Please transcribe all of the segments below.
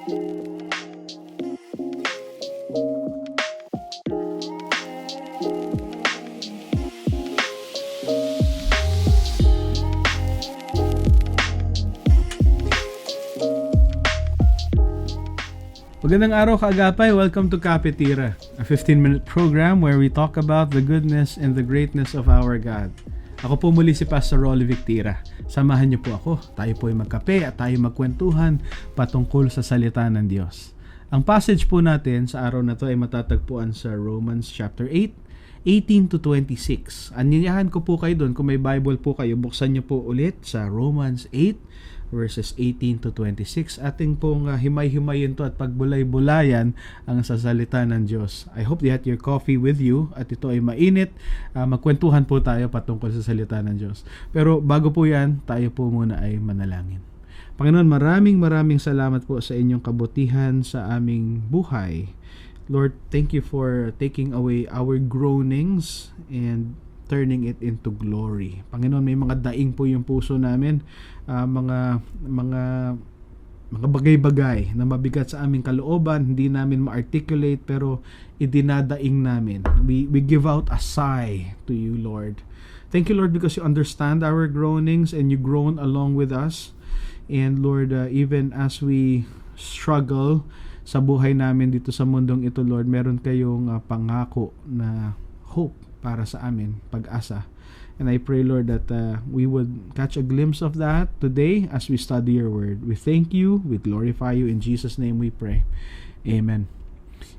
Magandang araw kaagapay. Welcome to Kapitira, a 15-minute program where we talk about the goodness and the greatness of our God. Ako po muli si Pastor Rolly Victira. Samahan niyo po ako. Tayo po ay magkape at tayo magkwentuhan patungkol sa salita ng Diyos. Ang passage po natin sa araw na to ay matatagpuan sa Romans chapter 8, 18 to 26. Anyayahan ko po kayo doon. Kung may Bible po kayo, buksan niyo po ulit sa Romans 8, verses 18 to 26. Ating pong uh, himay-himayin to at pagbulay-bulayan ang sasalita ng Diyos. I hope that your coffee with you at ito ay mainit. Uh, magkwentuhan po tayo patungkol sa salita ng Diyos. Pero bago po yan, tayo po muna ay manalangin. Panginoon, maraming maraming salamat po sa inyong kabutihan sa aming buhay. Lord, thank you for taking away our groanings and turning it into glory. Panginoon, may mga daing po yung puso namin, uh, mga mga mga bagay-bagay na mabigat sa aming kalooban, hindi namin ma-articulate pero idinadaing namin. We we give out a sigh to you, Lord. Thank you, Lord, because you understand our groanings and you groan along with us. And Lord, uh, even as we struggle sa buhay namin dito sa mundong ito, Lord, meron kayong uh, pangako na hope para sa amin, pag-asa. And I pray, Lord, that uh, we would catch a glimpse of that today as we study your word. We thank you, we glorify you. In Jesus' name we pray. Amen.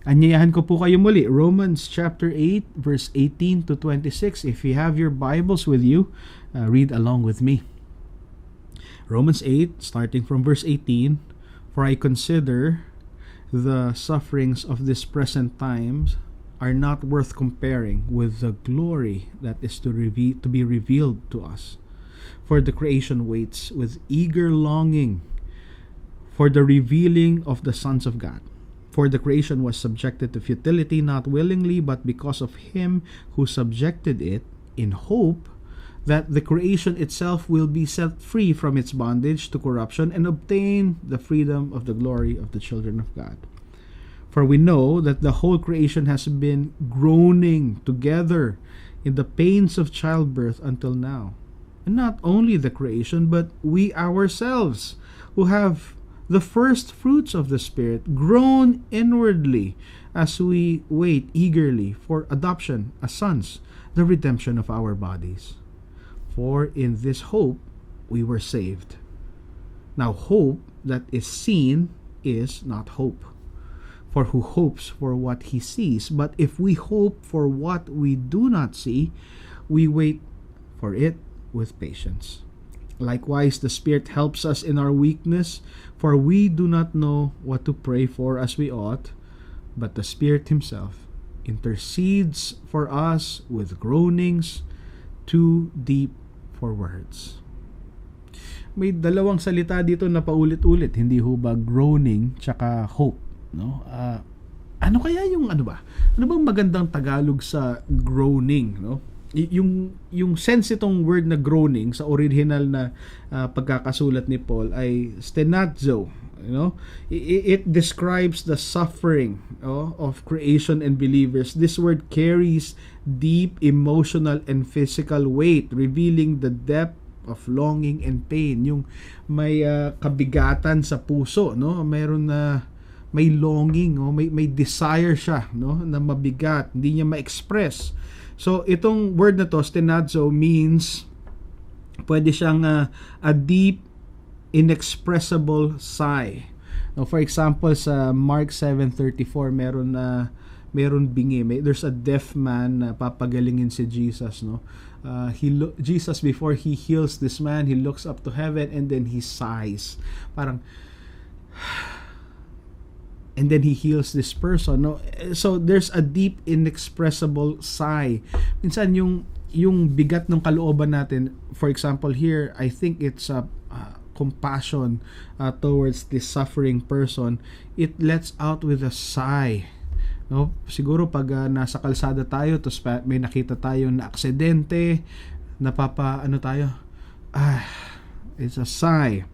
Anyayahan ko po kayo muli. Romans chapter 8, verse 18 to 26. If you have your Bibles with you, uh, read along with me. Romans 8, starting from verse 18. For I consider the sufferings of this present times are not worth comparing with the glory that is to, to be revealed to us. For the creation waits with eager longing for the revealing of the sons of God. For the creation was subjected to futility not willingly, but because of him who subjected it, in hope that the creation itself will be set free from its bondage to corruption and obtain the freedom of the glory of the children of God. For we know that the whole creation has been groaning together in the pains of childbirth until now. And not only the creation, but we ourselves, who have the first fruits of the Spirit, groan inwardly as we wait eagerly for adoption as sons, the redemption of our bodies. For in this hope we were saved. Now, hope that is seen is not hope. For who hopes for what he sees? But if we hope for what we do not see, we wait for it with patience. Likewise, the Spirit helps us in our weakness, for we do not know what to pray for as we ought, but the Spirit Himself intercedes for us with groanings too deep for words. May dalawang salita dito na paulit-ulit, hindi ho ba groaning tsaka hope no? Uh, ano kaya yung ano ba? Ano bang magandang Tagalog sa groaning, no? Y- yung yung sense itong word na groaning sa original na uh, pagkakasulat ni Paul ay stenazo, you know? It, it describes the suffering oh, of creation and believers. This word carries deep emotional and physical weight, revealing the depth of longing and pain. Yung may uh, kabigatan sa puso, no? Meron na may longing, oh, may may desire siya, no, na mabigat, hindi niya ma-express. So itong word na to, stenazo means pwede siyang uh, a deep inexpressible sigh. No, for example sa Mark 7:34 meron na uh, meron bingi. May, there's a deaf man na papagalingin si Jesus, no. Uh, he lo- Jesus before he heals this man, he looks up to heaven and then he sighs. Parang and then he heals this person. No so there's a deep inexpressible sigh. Minsan yung yung bigat ng kalooban natin for example here i think it's a uh, compassion uh, towards this suffering person. It lets out with a sigh. No siguro pag uh, nasa kalsada tayo tapos may nakita tayo na aksidente napapa ano tayo? Ah it's a sigh.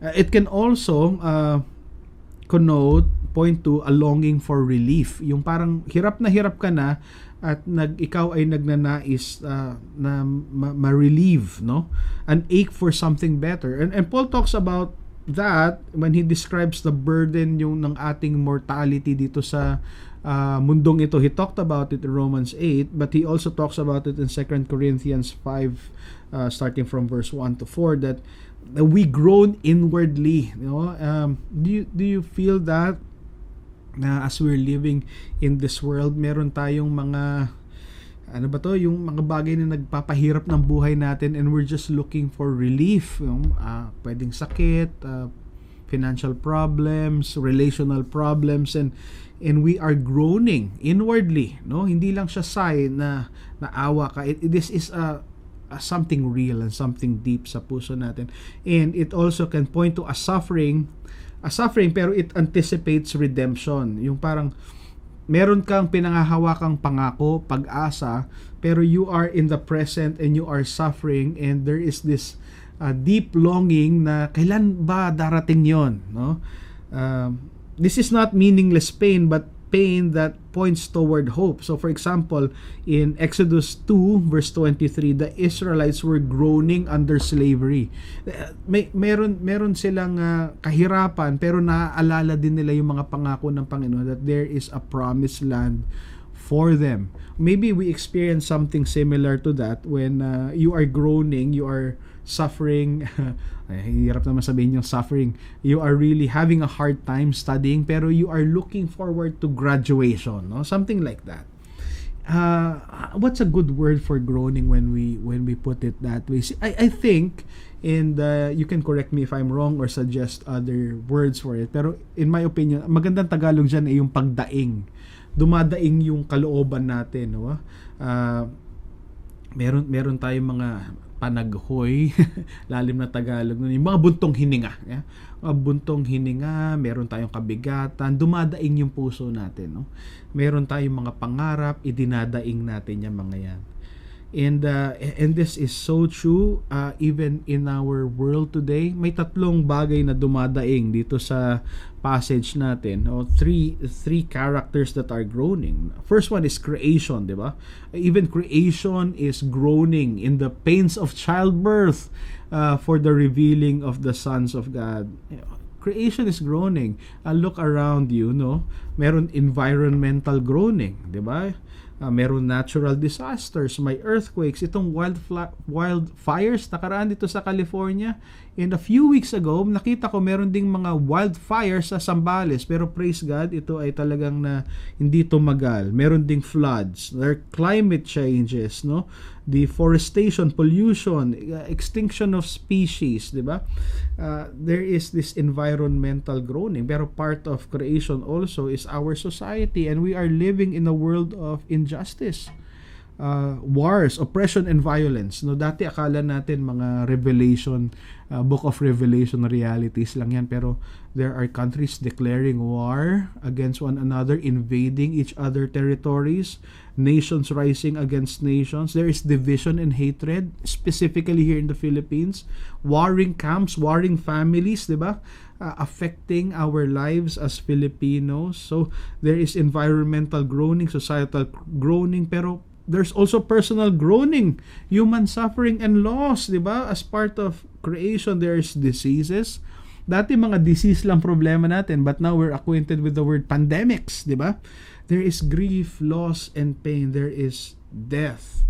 Uh, it can also uh, connote, point to a longing for relief. Yung parang hirap na hirap ka na at nag ikaw ay nagnanais uh, na ma- ma-relieve, no? An ache for something better. And and Paul talks about that when he describes the burden yung ng ating mortality dito sa uh, mundong ito. He talked about it in Romans 8, but he also talks about it in 2 Corinthians 5 uh, starting from verse 1 to 4 that we groan inwardly, you know? Um, do you do you feel that na as we're living in this world, meron tayong mga ano ba to, yung mga bagay na nagpapahirap ng buhay natin and we're just looking for relief, yung uh, pwedeng sakit, uh, financial problems, relational problems and and we are groaning inwardly, no? Hindi lang siya sign na naawa ka. It, this is a uh, something real and something deep sa puso natin. And it also can point to a suffering a suffering pero it anticipates redemption. Yung parang meron kang pinangahawakang pangako, pag-asa, pero you are in the present and you are suffering and there is this uh, deep longing na kailan ba darating yon no? Uh, this is not meaningless pain but pain that points toward hope. So for example, in Exodus 2 verse 23, the Israelites were groaning under slavery. May meron meron silang uh, kahirapan pero naaalala din nila yung mga pangako ng Panginoon that there is a promised land for them. Maybe we experience something similar to that when uh, you are groaning, you are suffering, hirap naman sabihin yung suffering, you are really having a hard time studying pero you are looking forward to graduation, no? Something like that. Uh, what's a good word for groaning when we when we put it that way? I I think and uh, you can correct me if I'm wrong or suggest other words for it. Pero in my opinion, magandang Tagalog diyan ay yung pagdaing. Dumadaing yung kalooban natin, no? Uh, meron meron tayong mga panaghoy, lalim na Tagalog nun, yung mga buntong hininga. Yeah? Mga buntong hininga, meron tayong kabigatan, dumadaing yung puso natin. No? Meron tayong mga pangarap, idinadaing natin yung mga yan. And uh, and this is so true uh, even in our world today. May tatlong bagay na dumadaing dito sa passage natin. O three three characters that are groaning. First one is creation, 'di ba? Even creation is groaning in the pains of childbirth uh, for the revealing of the sons of God. Creation is groaning. Uh, look around you, no? Meron environmental groaning, 'di ba? Uh, meron natural disasters, may earthquakes, itong wild wildfires nakaraan dito sa California. And a few weeks ago, nakita ko meron ding mga wildfires sa Sambales. Pero praise God, ito ay talagang na hindi tumagal. Meron ding floods, there climate changes, no? Deforestation, pollution, extinction of species, di ba? Uh, there is this environmental groaning. Pero part of creation also is our society and we are living in a world of injustice uh, wars, oppression and violence. No, dati akala natin mga revelation, uh, book of revelation realities lang yan pero there are countries declaring war against one another, invading each other territories, nations rising against nations. There is division and hatred specifically here in the Philippines, warring camps, warring families, 'di ba? Uh, affecting our lives as Filipinos. So there is environmental groaning, societal groaning pero there's also personal groaning, human suffering and loss, 'di ba? As part of creation there's diseases. Dati mga disease lang problema natin, but now we're acquainted with the word pandemics, 'di ba? There is grief, loss and pain. There is death.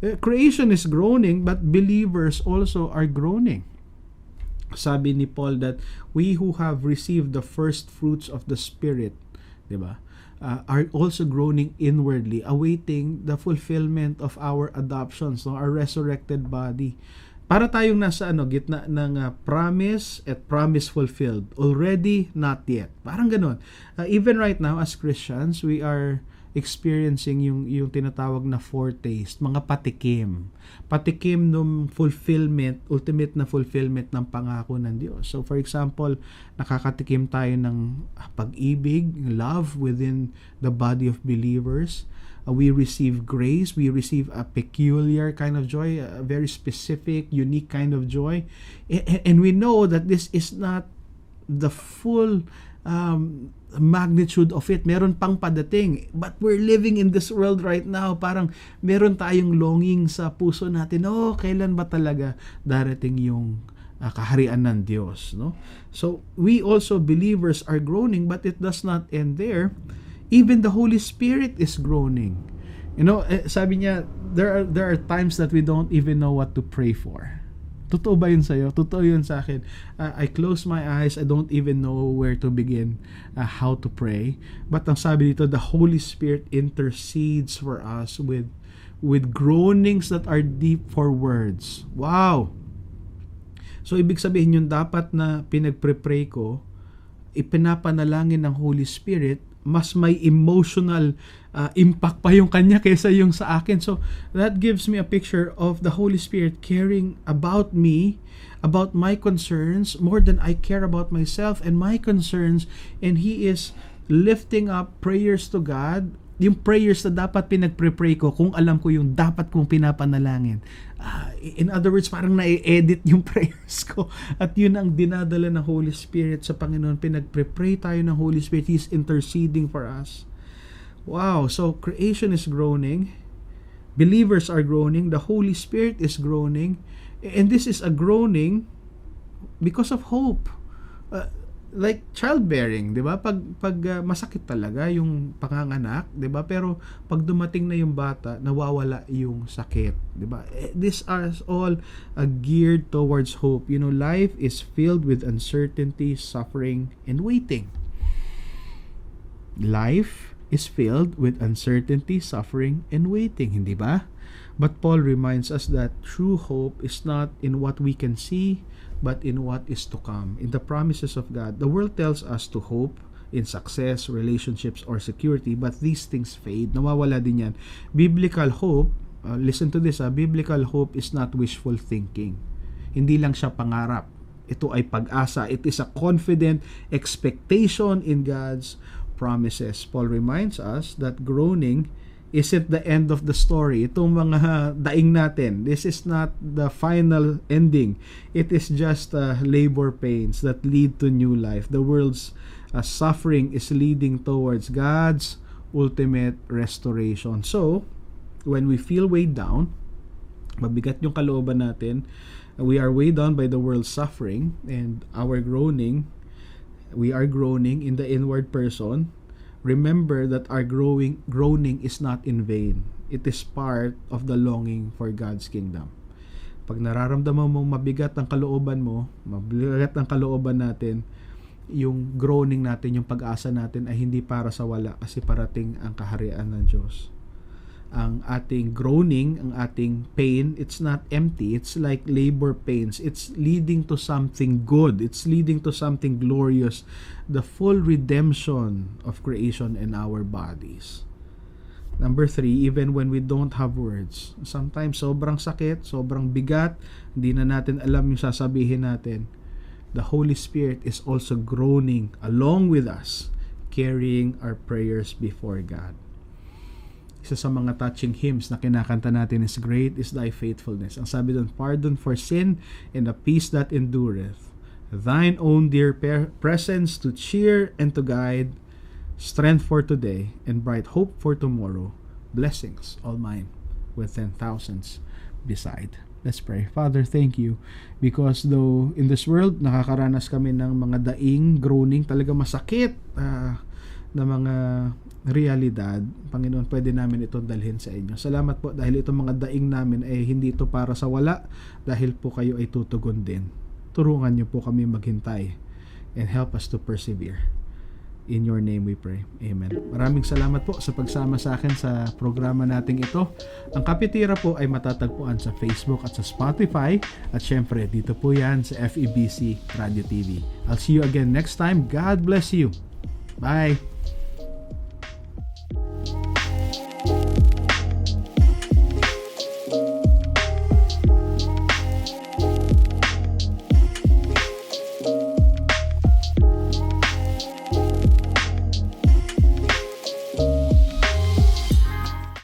Uh, creation is groaning, but believers also are groaning. Sabi ni Paul that we who have received the first fruits of the spirit, 'di ba? uh, are also groaning inwardly, awaiting the fulfillment of our adoptions, no? our resurrected body. Para tayong nasa ano, gitna ng uh, promise at promise fulfilled. Already, not yet. Parang ganun. Uh, even right now, as Christians, we are experiencing yung yung tinatawag na foretaste, mga patikim. Patikim ng fulfillment, ultimate na fulfillment ng pangako ng Diyos. So for example, nakakatikim tayo ng pag-ibig, love within the body of believers. Uh, we receive grace, we receive a peculiar kind of joy, a very specific, unique kind of joy. And, and we know that this is not the full um, magnitude of it. Meron pang padating. But we're living in this world right now. Parang meron tayong longing sa puso natin. Oh, kailan ba talaga darating yung uh, kaharian ng Diyos, no? So, we also believers are groaning but it does not end there. Even the Holy Spirit is groaning. You know, eh, sabi niya, there are there are times that we don't even know what to pray for. Totoo ba yun sa'yo? Totoo yun sa akin. Uh, I close my eyes, I don't even know where to begin, uh, how to pray. But ang sabi dito, the Holy Spirit intercedes for us with with groanings that are deep for words. Wow! So, ibig sabihin yung dapat na pinagpre-pray ko, ipinapanalangin ng Holy Spirit, mas may emotional uh, impact pa yung kanya kaysa yung sa akin. So, that gives me a picture of the Holy Spirit caring about me, about my concerns, more than I care about myself and my concerns. And He is lifting up prayers to God yung prayers na dapat pinagpre-pray ko kung alam ko yung dapat kong pinapanalangin. Uh, in other words, parang na-edit yung prayers ko. At yun ang dinadala ng Holy Spirit sa Panginoon. Pinagpre-pray tayo ng Holy Spirit. He's interceding for us. Wow, so creation is groaning. Believers are groaning. The Holy Spirit is groaning. And this is a groaning because of hope. Uh, like childbearing, 'di ba? Pag pag uh, masakit talaga yung panganganak, 'di ba? Pero pag dumating na yung bata, nawawala yung sakit, 'di ba? Eh, these are all uh, geared towards hope. You know, life is filled with uncertainty, suffering, and waiting. Life is filled with uncertainty, suffering, and waiting, hindi ba? But Paul reminds us that true hope is not in what we can see, but in what is to come, in the promises of God. The world tells us to hope in success, relationships, or security, but these things fade. Nawawala din yan. Biblical hope, uh, listen to this, uh, biblical hope is not wishful thinking. Hindi lang siya pangarap. Ito ay pag-asa. It is a confident expectation in God's promises. Paul reminds us that groaning isn't the end of the story. Itong mga daing natin, this is not the final ending. It is just uh, labor pains that lead to new life. The world's uh, suffering is leading towards God's ultimate restoration. So, when we feel weighed down, mabigat yung kalooban natin, we are weighed down by the world's suffering and our groaning, we are groaning in the inward person, remember that our growing groaning is not in vain. It is part of the longing for God's kingdom. Pag nararamdaman mong mabigat ang kalooban mo, mabigat ang kalooban natin, yung groaning natin, yung pag-asa natin ay hindi para sa wala kasi parating ang kaharian ng Diyos ang ating groaning, ang ating pain, it's not empty. It's like labor pains. It's leading to something good. It's leading to something glorious. The full redemption of creation in our bodies. Number three, even when we don't have words. Sometimes sobrang sakit, sobrang bigat, hindi na natin alam yung sasabihin natin. The Holy Spirit is also groaning along with us, carrying our prayers before God isa sa mga touching hymns na kinakanta natin is Great is Thy Faithfulness. Ang sabi doon, Pardon for sin and a peace that endureth. Thine own dear presence to cheer and to guide, strength for today and bright hope for tomorrow, blessings all mine with ten thousands beside. Let's pray. Father, thank you because though in this world nakakaranas kami ng mga daing, groaning, talaga masakit uh, na mga realidad, Panginoon, pwede namin ito dalhin sa inyo. Salamat po dahil itong mga daing namin ay hindi ito para sa wala dahil po kayo ay tutugon din. Turungan niyo po kami maghintay and help us to persevere. In your name we pray. Amen. Maraming salamat po sa pagsama sa akin sa programa nating ito. Ang Kapitira po ay matatagpuan sa Facebook at sa Spotify at syempre dito po yan sa FEBC Radio TV. I'll see you again next time. God bless you. Bye!